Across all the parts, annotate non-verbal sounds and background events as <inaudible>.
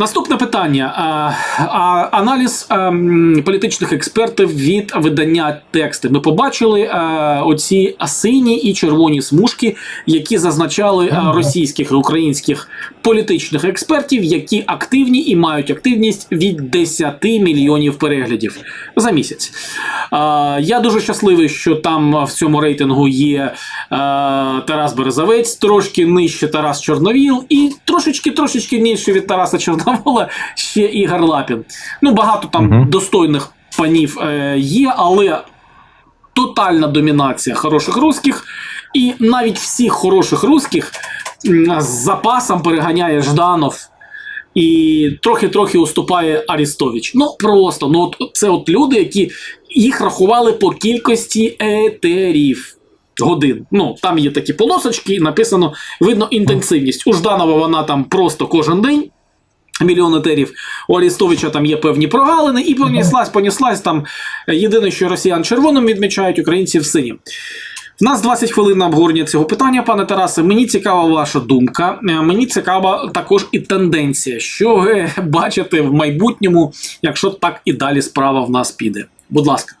Наступне питання. А, аналіз ем, політичних експертів від видання тексти. Ми побачили е, оці сині і червоні смужки, які зазначали е, російських і українських політичних експертів, які активні і мають активність від 10 мільйонів переглядів за місяць. Я дуже щасливий, що там в цьому рейтингу є е, Тарас Березавець, трошки нижче Тарас Чорновіл, і трошечки трошечки нижче від Тараса Чорновола ще Ігор Лапін. Ну, багато там Мгм. достойних панів е, є, але тотальна домінація хороших русських, і навіть всіх хороших русських з запасом переганяє Жданов. І трохи-трохи уступає Арістович. Ну просто ну от це от люди, які їх рахували по кількості етерів годин. Ну там є такі полосочки, написано видно інтенсивність. У Жданова вона там просто кожен день. Мільйон етерів. У Арістовича там є певні прогалини, і поніслась, поніслась там. Єдине, що росіян червоним відмічають, українців синім. В нас 20 хвилин на обговорення цього питання, пане Тарасе. Мені цікава ваша думка. Е, Мені цікава також і тенденція, що ви бачите в майбутньому, якщо так і далі справа в нас піде. Будь ласка.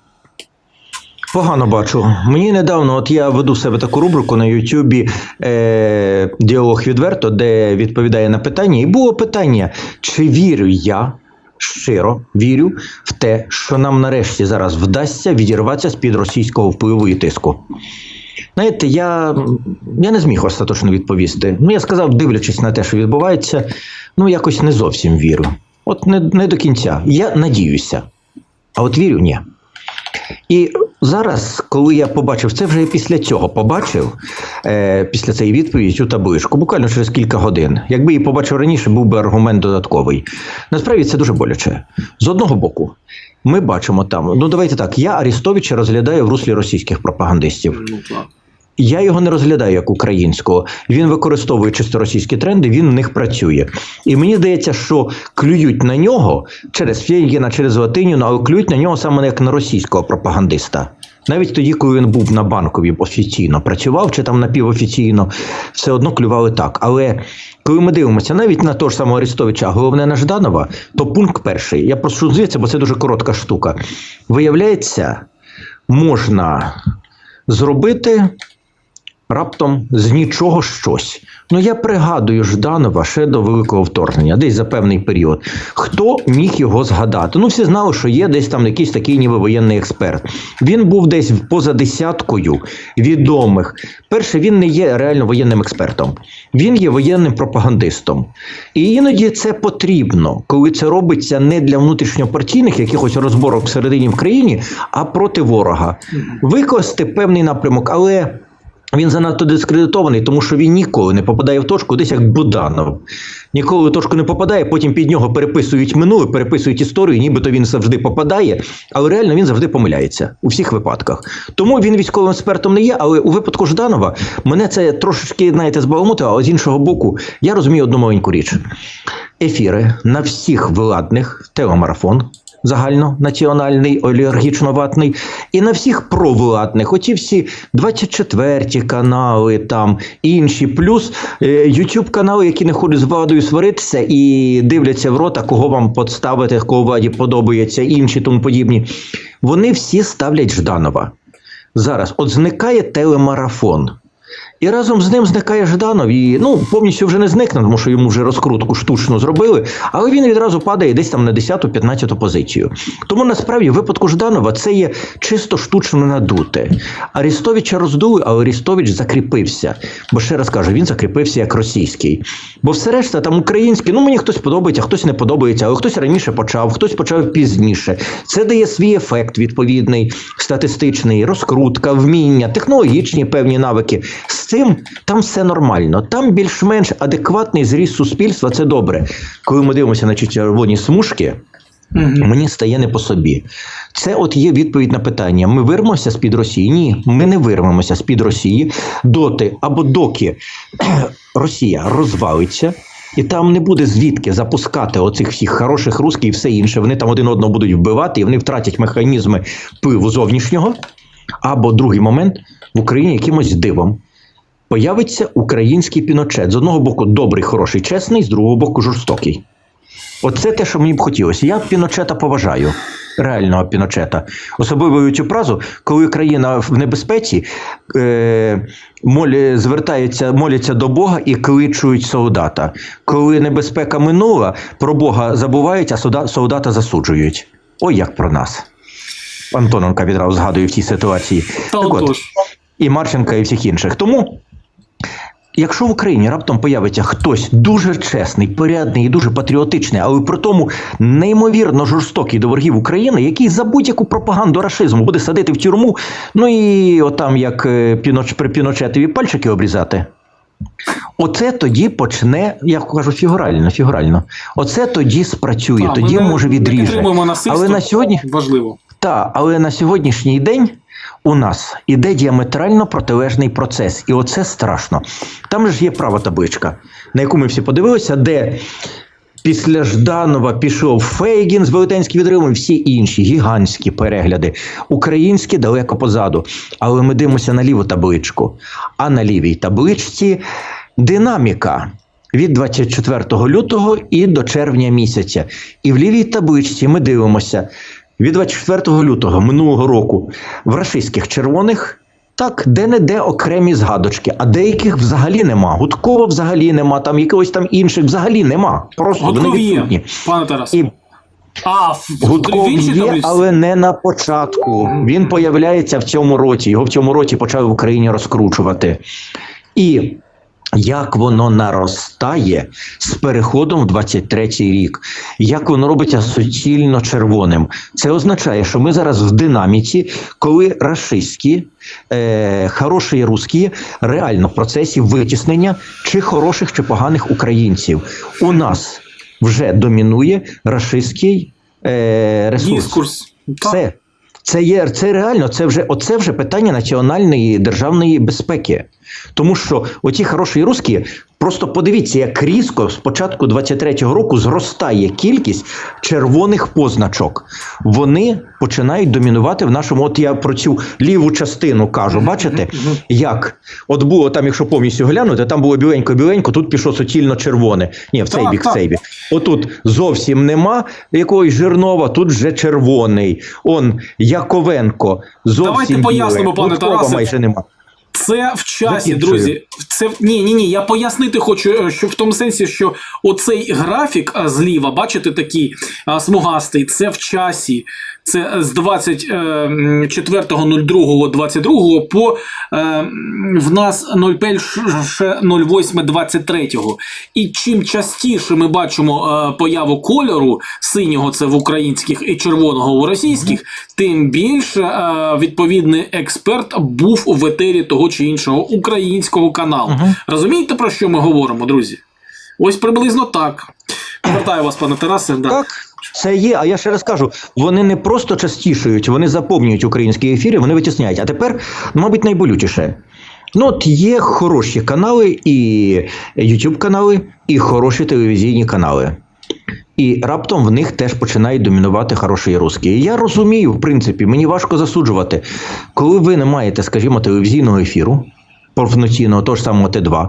Погано бачу. Мені недавно, от я веду себе таку рубрику на Ютубі е, Діалог відверто, де відповідає на питання. І було питання: чи вірю я щиро вірю в те, що нам нарешті зараз вдасться відірватися з-під російського впливу і тиску. Знаєте, я, я не зміг остаточно відповісти. Ну, я сказав, дивлячись на те, що відбувається, ну якось не зовсім вірю. От не, не до кінця. Я надіюся. А от вірю, ні. І зараз, коли я побачив, це вже після цього побачив, е, після цієї відповіді цю табличку, буквально через кілька годин. Якби її побачив раніше, був би аргумент додатковий. Насправді це дуже боляче. З одного боку, ми бачимо там, ну давайте так, я Арістовича розглядаю в руслі російських пропагандистів. Я його не розглядаю як українського. Він використовує чисто російські тренди, він в них працює. І мені здається, що клюють на нього через Фєгіна, через Латиніну, але клюють на нього саме як на російського пропагандиста. Навіть тоді, коли він був на банковій офіційно працював чи там напівофіційно, все одно клювали так. Але коли ми дивимося навіть на того ж самого Арестовича, головне на Жданова, то пункт перший. Я прошу звідси, бо це дуже коротка штука. Виявляється, можна зробити раптом з нічого щось. Ну я пригадую Жданова ще до великого вторгнення, десь за певний період. Хто міг його згадати? Ну, всі знали, що є десь там якийсь такий ніби воєнний експерт. Він був десь поза десяткою відомих. Перше, він не є реально воєнним експертом, він є воєнним пропагандистом. І іноді це потрібно, коли це робиться не для внутрішньопартійних якихось розборок всередині в країні, а проти ворога. Викласти певний напрямок, але. Він занадто дискредитований, тому що він ніколи не попадає в точку, десь як Буданов. Ніколи в точку не попадає, потім під нього переписують минуле, переписують історію, нібито він завжди попадає, але реально він завжди помиляється у всіх випадках. Тому він військовим експертом не є, але у випадку Жданова мене це трошечки, знаєте, збаламутило, але з іншого боку, я розумію одну маленьку річ: ефіри на всіх владних телемарафон загальнонаціональний, олігархічно-ватний, і на всіх провладних, оті всі 24 канали, там інші, плюс е, YouTube канали, які не ходять з владою сваритися і дивляться в рота, кого вам подставити, кого владі подобається, інші тому подібні. Вони всі ставлять Жданова. Зараз от зникає телемарафон. І разом з ним зникає Жданов. І ну повністю вже не зникне, тому що йому вже розкрутку штучно зробили. Але він відразу падає десь там на 10-15 позицію. Тому насправді в випадку Жданова це є чисто штучно надуте. Арістовича роздули, а Арістович закріпився. Бо ще раз кажу, він закріпився як російський. Бо все решта там українське, ну мені хтось подобається, хтось не подобається, але хтось раніше почав, хтось почав пізніше. Це дає свій ефект відповідний, статистичний, розкрутка, вміння, технологічні певні навики. З цим там все нормально. Там більш-менш адекватний зріст суспільства. Це добре. Коли ми дивимося на червоні смужки. Мені стає не по собі. Це от є відповідь на питання: ми вирвемося з-під Росії? Ні, ми не вирвемося з-під Росії доти або доки <clears throat> Росія розвалиться. І там не буде звідки запускати оцих всіх хороших русських і все інше. Вони там один одного будуть вбивати, і вони втратять механізми впливу зовнішнього. Або другий момент в Україні якимось дивом появиться український піночет. З одного боку, добрий, хороший, чесний, з другого боку, жорстокий. Оце те, що мені б хотілося. Я Піночета поважаю. Реального Піночета. Особливо цю фразу, коли країна в небезпеці, е, молі, звертаються, моляться до Бога і кличуть солдата. Коли небезпека минула, про Бога забувають, а солда- солдата засуджують. Ой, як про нас. Антоненка відразу згадує в цій ситуації. Так от, і Марченка, і всіх інших. Тому, якщо в Україні раптом появиться хтось дуже чесний, порядний і дуже патріотичний, але при тому неймовірно жорстокий до ворогів України, який за будь-яку пропаганду рашизму буде садити в тюрму, ну і отам, як е, Піноч, при Піночетові пальчики обрізати. Оце тоді почне, я кажу, фігурально, фігурально. Оце тоді спрацює, Та, тоді ми може відріже. Але на сьогодні Важливо. так, але на сьогоднішній день у нас іде діаметрально протилежний процес, і оце страшно. Там ж є права табличка, на яку ми всі подивилися, де після Жданова пішов Фейгін з велетенським відривом, і всі інші гігантські перегляди. Українські далеко позаду. Але ми дивимося на ліву табличку. А на лівій табличці динаміка. Від 24 лютого і до червня місяця. І в лівій табличці ми дивимося від 24 лютого минулого року в рашистських червоних. Так, де-не-де окремі згадочки, а деяких взагалі нема. Гудкова взагалі нема, там якогось там інших взагалі нема. Просто вони Гудков є, відсутні. пане Тарас. І А, Гудков в є, але не на початку. Він появляється в цьому році. Його в цьому році почали в Україні розкручувати. І як воно наростає з переходом в 23-й рік, як воно робиться суцільно червоним. Це означає, що ми зараз в динаміці, коли рашистські, е, хороші русські реально в процесі витіснення чи хороших, чи поганих українців. У нас вже домінує рашистський е, ресурс. Дискурс. Так. Це, є це реально, це вже оце вже питання національної державної безпеки. Тому що оті хороші русські, просто подивіться, як різко з початку 23-го року зростає кількість червоних позначок. Вони починають домінувати в нашому. От я про цю ліву частину кажу. Бачите, як от було там, якщо повністю глянути, там було біленько-біленько, тут пішло суцільно червоне. Ні, в цей бік, в цей бік. Отут зовсім нема якогось жирнова, тут вже червоний. Он Яковенко. Зовсім Давайте пояснимо, пане Тарасе. майже нема. Це в часі, друзі. Це ні, ні, ні. Я пояснити хочу, е, що в тому сенсі, що оцей графік зліва, бачите, такий а, смугастий, це в часі. Це е, з 24.02.22 по е, в нас 01.08.23. І чим частіше ми бачимо е, появу кольору синього, це в українських і червоного у російських, тим більше е, відповідний експерт був у етері того чи іншого українського каналу. Мгм. Розумієте, про що ми говоримо, друзі? Ось приблизно так. Повертаю вас, пане Тарасе. Да. Так, це є. А я ще раз кажу: вони не просто частішують, вони заповнюють українські ефіри, вони витісняють. А тепер, мабуть, найболючіше. Ну, от є хороші канали, і YouTube канали, і хороші телевізійні канали. І раптом в них теж починають домінувати хороші русські. І я розумію, в принципі, мені важко засуджувати, коли ви не маєте, скажімо, телевізійного ефіру. Повноцінного того ж самого Т2,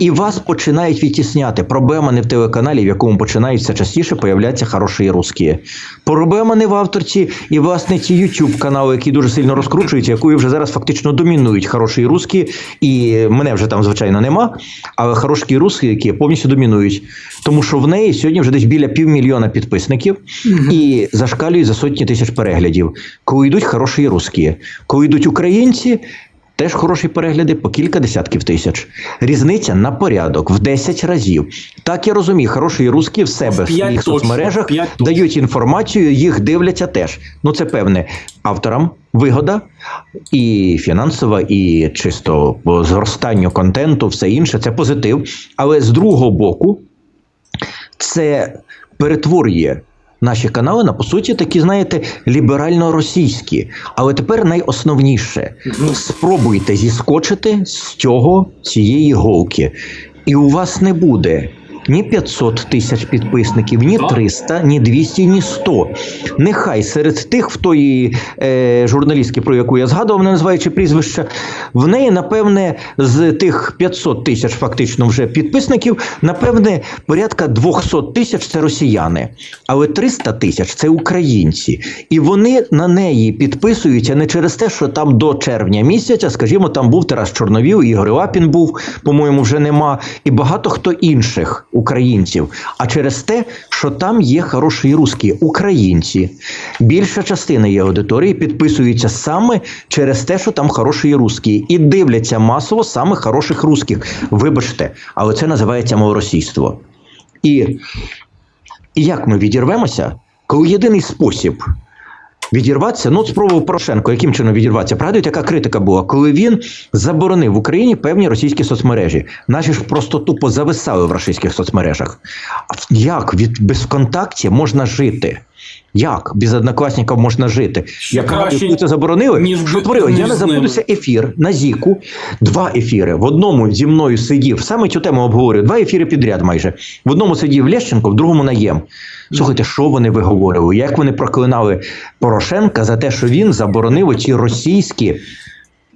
і вас починають відтісняти. Проблема не в телеканалі, в якому починають все частіше появлятися хороші русські. Проблема не в авторці і власне ці YouTube канали, які дуже сильно розкручуються, якої вже зараз фактично домінують хороші русські, і мене вже там звичайно нема. Але хороші русські, які повністю домінують, тому що в неї сьогодні вже десь біля півмільйона підписників і зашкалюють за сотні тисяч переглядів. Коли йдуть хороші русські, коли йдуть українці. Теж хороші перегляди по кілька десятків тисяч. Різниця на порядок в 10 разів. Так я розумію, хороші русські в себе в своїх соцмережах дають інформацію, їх дивляться теж. Ну це певне авторам вигода і фінансова, і чисто по зростанню контенту, все інше це позитив. Але з другого боку, це перетворює наші канали на по суті такі, знаєте, ліберально-російські. Але тепер найосновніше. Спробуйте зіскочити з цього цієї голки, і у вас не буде ні 500 тисяч підписників, ні Так. 300, ні 200, ні 100. Нехай серед тих, в тої е, журналістки, про яку я згадував, не називаючи прізвища, в неї, напевне, з тих 500 тисяч фактично вже підписників, напевне, порядка 200 тисяч це росіяни, але 300 тисяч це українці. І вони на неї підписуються не через те, що там до червня місяця, скажімо, там був Тарас Чорновіл, Ігор Лапін був, по-моєму, вже нема, і багато хто інших українців. А через те, що там є хороші русські українці. Більша частина її аудиторії підписується саме через те, що там хороші русські, і дивляться масово саме хороших русських. Вибачте, але це називається малоросійство. І і як ми відірвемося, коли єдиний спосіб відірватися, ну от спробував Порошенко, яким чином відірватися? Пригадуєте, яка критика була, коли він заборонив в Україні певні російські соцмережі. Наші ж просто тупо зависали в російських соцмережах. Як від безконтакті можна жити? Як без однокласників можна жити? Як краще, це заборонили? ніж що творили? ніж Я не забудуся ефір на Зіку. Два ефіри. В одному зі мною сидів, саме цю тему обговорюю. Два ефіри підряд майже. В одному сидів Лещенко, в другому наєм. Слухайте, що вони виговорювали? Як вони проклинали Порошенка за те, що він заборонив ці російські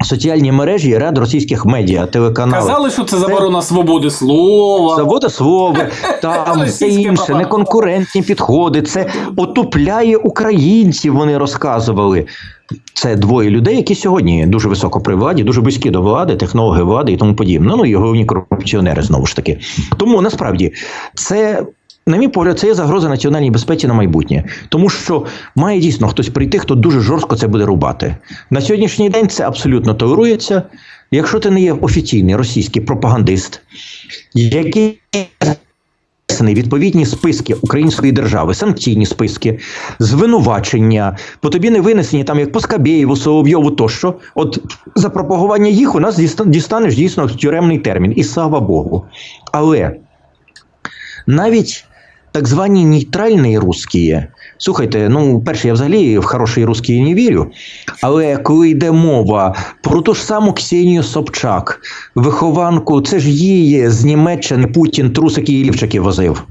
соціальні мережі і ряд російських медіа, телеканалів. Казали, що це заборона свободи слова. Свобода слова, <laughs> там все інше, неконкурентні підходи. Це отупляє українців. Вони розказували. Це двоє людей, які сьогодні дуже високо при владі, дуже близькі до влади, технологи влади і тому подібне. Ну і головні корупціонери знову ж таки. Тому насправді це. На мій погляд, це є загроза національній безпеці на майбутнє, тому що має дійсно хтось прийти, хто дуже жорстко це буде рубати. На сьогоднішній день це абсолютно толерується. Якщо ти не є офіційний російський пропагандист, який відповідні списки української держави, санкційні списки, звинувачення, по тобі не винесені там як по Скабєєву, Соловйову тощо. От за пропагування їх у нас діста- дістанеш дійсно тюремний термін, і слава Богу. Але навіть так звані нейтральні русські, слухайте, ну, перше, я взагалі в хороший русський не вірю. Але коли йде мова про ту ж саму Ксенію Собчак, вихованку, це ж її з Німеччини Путін трусики і лівчики возив.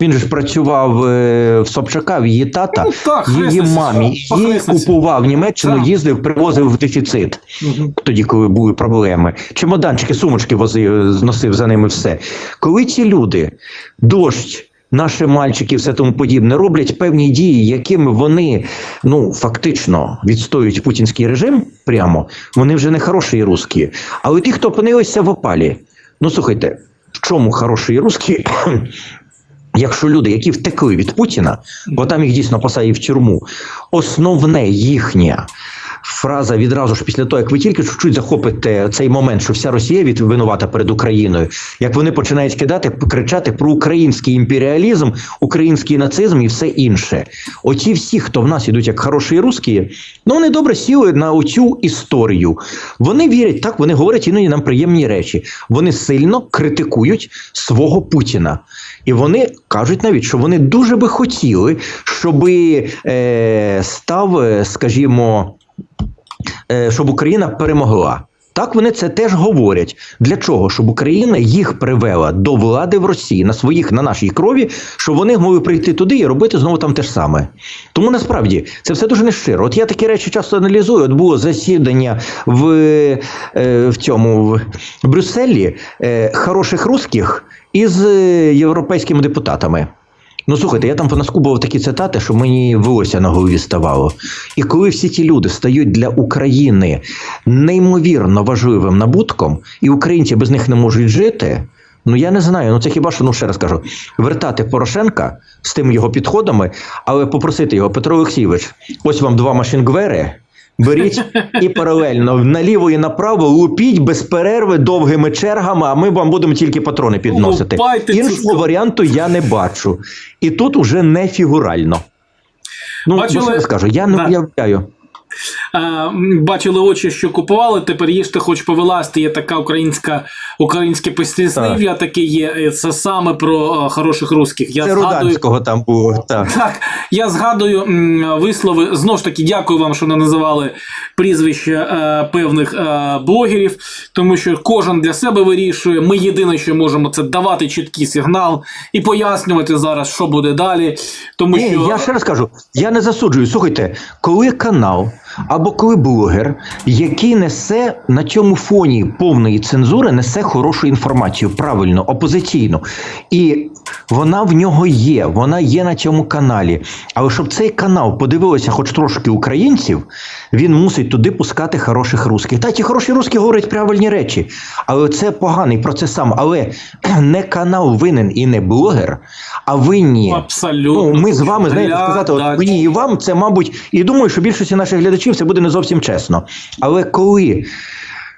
Він ж працював е, в Собчака, в її тата, Ну, так, її мамі, похреститься. купував Німеччину, Так. їздив, привозив в дефіцит Мгм. тоді, коли були проблеми. Чемоданчики, сумочки возив, зносив за ними все. Коли ці люди, дощ, наші мальчики, все тому подібне, роблять певні дії, якими вони ну фактично відстоюють путінський режим прямо, вони вже не хороші русські. Але ті, хто опинилися в опалі, ну слухайте, в чому хороші русські? Якщо люди, які втекли від Путіна, бо там їх дійсно посадять в тюрму, основне їхнє фраза відразу ж після того, як ви тільки чуть-чуть захопите цей момент, що вся Росія від винувата перед Україною, як вони починають кидати, кричати про український імперіалізм, український нацизм і все інше. Оці всі, хто в нас ідуть як хороші русські, ну вони добре сіли на оцю історію. Вони вірять, так вони говорять іноді нам приємні речі. Вони сильно критикують свого Путіна. І вони кажуть навіть, що вони дуже би хотіли, щоб е, став, е, скажімо, щоб Україна перемогла. Так вони це теж говорять. Для чого? Щоб Україна їх привела до влади в Росії на своїх, на нашій крові, щоб вони могли прийти туди і робити знову там те ж саме. Тому насправді це все дуже нещиро. От я такі речі часто аналізую. От було засідання в, е, в цьому в Брюсселі е, хороших русських із е, європейськими депутатами. Ну, слухайте, я там понаскубував такі цитати, що мені волосся на голові ставало. І коли всі ті люди стають для України неймовірно важливим набутком, і українці без них не можуть жити. Ну я не знаю. Ну це хіба що ну ще раз кажу, вертати Порошенка з тими його підходами, але попросити його, Петро Олексійович, ось вам два машингвери. Беріть і паралельно наліво і направо лупіть без перерви довгими чергами, а ми вам будемо тільки патрони підносити. Лупайте Іншого варіанту я не бачу. І тут уже не фігурально. Ну, Бачили- я скажу, я не Да. уявляю. Бачили очі, що купували. Тепер їжте, хоч повилазти. Є така українська українське посліслів'я таке є. Це саме про е, хороших русських. Я Це згадую. Руданського там було. Так. Так, я згадую вислови. Знову ж таки, дякую вам, що не називали прізвища е, певних е, блогерів, тому що кожен для себе вирішує. Ми єдине, що можемо, це давати чіткий сигнал і пояснювати зараз, що буде далі. Тому Ні, що я ще раз кажу, я не засуджую. Слухайте, коли канал або коли блогер, який несе на цьому фоні повної цензури, несе хорошу інформацію, правильно, опозиційну. І вона в нього є, вона є на цьому каналі. Але щоб цей канал подивилося хоч трошки українців, він мусить туди пускати хороших русських. Та ті хороші русські говорять правильні речі. Але це поганий процес сам. Але <clears throat> не канал винен і не блогер, а винні. абсолютно Ну, ми з вами знаєте сказати, от мені і вам це, мабуть, і думаю, що більшості наших глядачів це буде не зовсім чесно. Але коли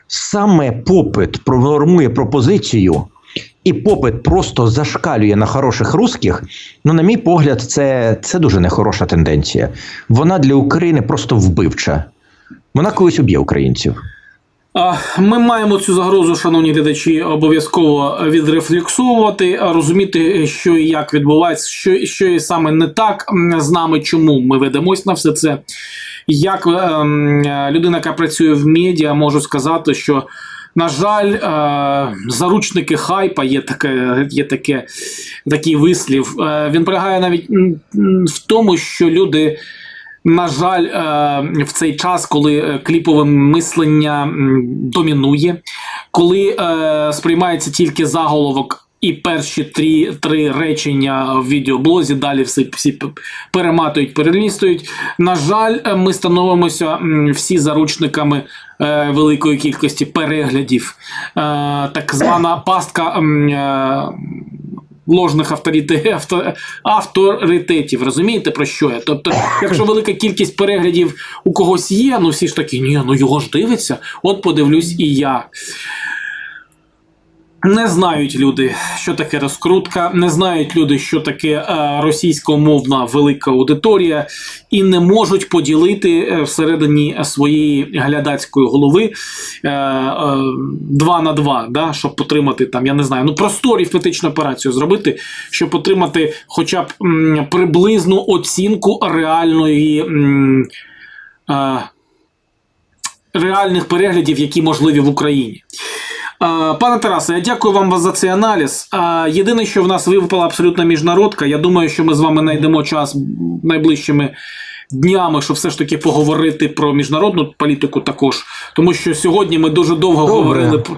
саме попит пронормує пропозицію, і попит просто зашкалює на хороших русських, ну, на мій погляд, це, це дуже нехороша тенденція. Вона для України просто вбивча. Вона колись уб'є українців. Ми маємо цю загрозу, шановні глядачі, обов'язково відрефлексовувати, розуміти, що і як відбувається, що, що і саме не так з нами, чому ми ведемось на все це. Як ем, людина, яка працює в медіа, можу сказати, що. На жаль, е, заручники хайпа є таке, є таке, такий вислів. Е, він полягає навіть в тому, що люди на жаль, е, в цей час, коли кліпове мислення домінує, коли сприймається тільки заголовок. І перші три, три речення в відеоблозі, далі всі, всі перематують, перелістують. На жаль, е, ми становимося всі заручниками е, великої кількості переглядів. Е, так звана пастка ложних авторите- авторитетів. Розумієте про що я? Тобто, якщо велика кількість переглядів у когось є, ну всі ж такі, ні, ну його ж дивиться, от подивлюсь і я. Не знають люди, що таке розкрутка, не знають люди, що таке е, російськомовна велика аудиторія, і не можуть поділити е, всередині своєї глядацької голови е, два на два, да, щоб отримати там, я не знаю, ну просту арифметичну операцію зробити, щоб отримати хоча б приблизну оцінку реальної. Реальних переглядів, які можливі в Україні. Пане Тарасе, я дякую вам за цей аналіз. Єдине, що в нас випала абсолютно міжнародка. Я думаю, що ми з вами знайдемо час найближчими днями, щоб все ж таки поговорити про міжнародну політику також. Тому що сьогодні ми дуже довго Добре. говорили про,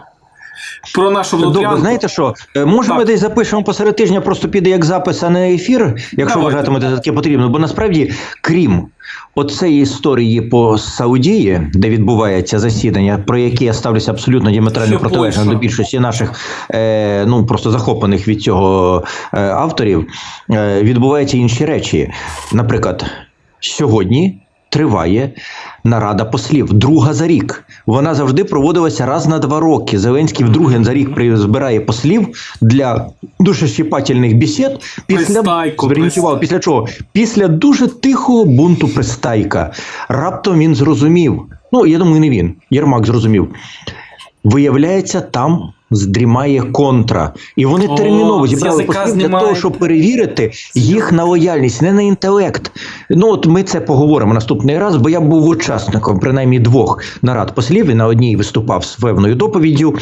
про нашу Добре, знаєте що? Е, Може, Так. ми десь запишемо посеред тижня, просто піде як запис, а не ефір, якщо Давайте. вважатимете за таке потрібно. Бо насправді, крім оцеї історії по Саудії, де відбувається засідання, про яке я ставлюся абсолютно діаметрально протилежно до більшості наших е, ну просто захоплених від цього е, авторів, е, відбуваються інші речі. Наприклад, сьогодні. Триває нарада послів, друга за рік. Вона завжди проводилася раз на два роки. Зеленський вдруге за рік збирає послів для душещіпательних бесід. Після Пристайку, пристайку. після чого? Після дуже тихого бунту пристайка. Раптом він зрозумів. Ну, я думаю, не він. Єрмак зрозумів. Виявляється, там здрімає контра. І вони О, терміново зібрали послів для того, щоб перевірити їх на лояльність, не на інтелект. Ну от ми це поговоримо наступний раз, бо я був учасником принаймні двох нарад послів і на одній виступав з певною доповіддю.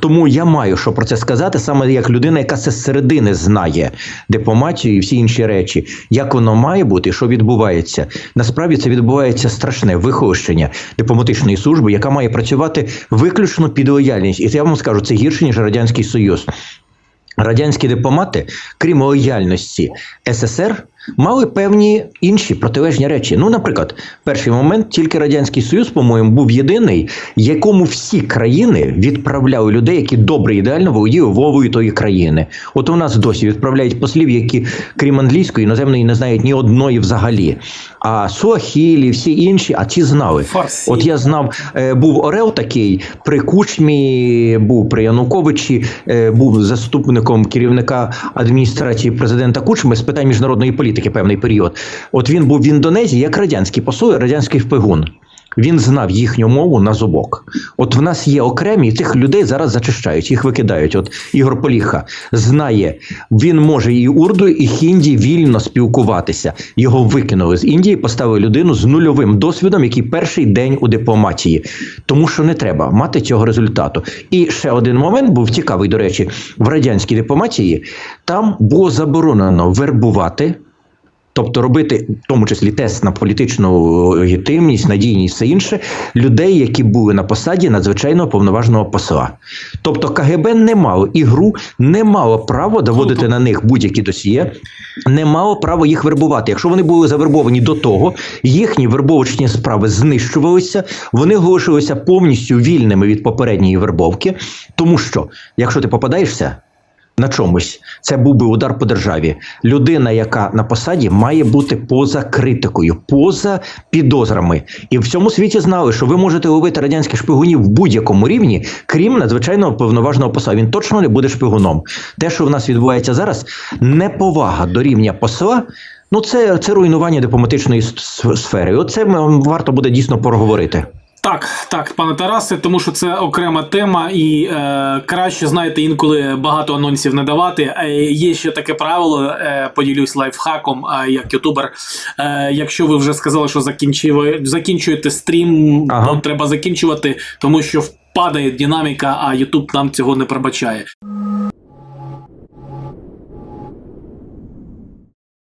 Тому я маю що про це сказати, саме як людина, яка це зсередини знає дипломатію і всі інші речі, як воно має бути, що відбувається. Насправді це відбувається страшне вихолощення дипломатичної служби, яка має працювати виключно під лояльність. І я вам скажу, це гірше ніж радянський союз. Радянські дипломати, крім лояльності СССР, мали певні інші протилежні речі. Ну, наприклад, перший момент тільки Радянський Союз, по-моєму, був єдиний, якому всі країни відправляли людей, які добре ідеально володіли мовою тої країни. От у нас досі відправляють послів, які крім англійської іноземної не знають ні одної взагалі. А Суахілі, всі інші, а ті знали. Фарсі. От я знав, е, був Орел такий при Кучмі, був при Януковичі, е, був заступником керівника адміністрації президента Кучми з питань міжнародної політики певний період. От він був в Індонезії як радянський посол, радянський шпигун. він знав їхню мову на зубок. От в нас є окремі тих людей зараз зачищають, їх викидають. От Ігор Поліха знає, він може і урду, і хінді вільно спілкуватися. Його викинули з Індії, поставили людину з нульовим досвідом, який перший день у дипломатії. Тому що не треба мати цього результату. І ще один момент був цікавий, до речі, в радянській дипломатії там було заборонено вербувати. Тобто робити в тому числі тест на політичну легітимність, надійність, все інше людей, які були на посаді надзвичайного повноважного посла. Тобто КГБ не мало ігру, не мало права доводити на них будь-які досьє, не мало права їх вербувати. Якщо вони були завербовані до того, їхні вербовочні справи знищувалися, вони залишилися повністю вільними від попередньої вербовки, тому що якщо ти попадаєшся на чомусь. Це був би удар по державі. Людина, яка на посаді, має бути поза критикою, поза підозрами. І в цьому світі знали, що ви можете ловити радянських шпигунів в будь-якому рівні, крім надзвичайного повноважного посла. Він точно не буде шпигуном. Те, що в нас відбувається зараз, неповага до рівня посла. Ну, це, це руйнування дипломатичної сфери. Оце варто буде дійсно проговорити. Так, так, пане Тарасе, тому що це окрема тема, і е, краще, знаєте, інколи багато анонсів не давати. Е, є ще таке правило, е, поділюсь лайфхаком, е, як ютубер. Е, якщо ви вже сказали, що закінчили, закінчуєте стрім, Ага. то треба закінчувати, тому що впадає динаміка, а Ютуб нам цього не пробачає.